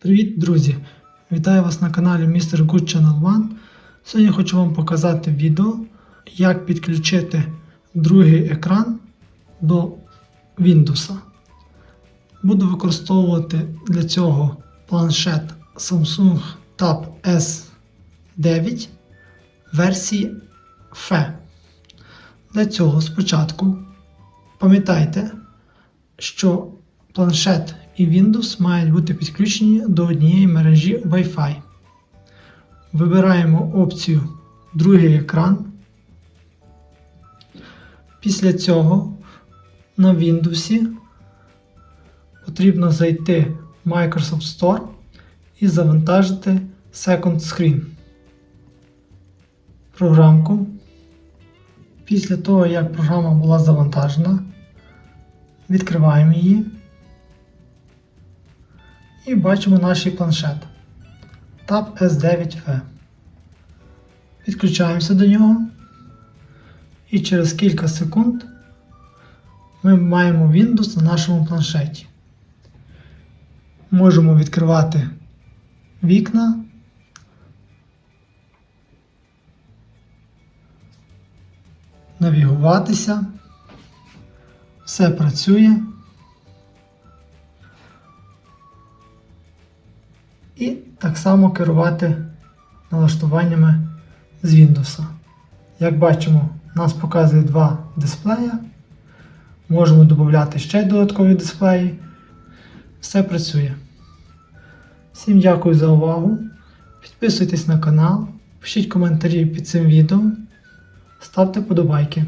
Привіт, друзі! Вітаю вас на каналі Mr. Good Channel One. Сьогодні хочу вам показати відео, як підключити другий екран до Windows. Буду використовувати для цього планшет Samsung Tab S9 версії FE. Для цього спочатку пам'ятайте, що планшет і Windows мають бути підключені до однієї мережі Wi-Fi. Вибираємо опцію Другий екран. Після цього на Windows потрібно зайти в Microsoft Store і завантажити Second Screen програмку. Після того, як програма була завантажена, відкриваємо її. І бачимо наш планшет Tab S9F. Підключаємося до нього. І через кілька секунд ми маємо Windows на нашому планшеті. Можемо відкривати вікна. Навігуватися. Все працює. І так само керувати налаштуваннями з Windows. Як бачимо, нас показує два дисплея. Можемо додати ще додаткові дисплеї. Все працює. Всім дякую за увагу. Підписуйтесь на канал, пишіть коментарі під цим відео, ставте подобайки.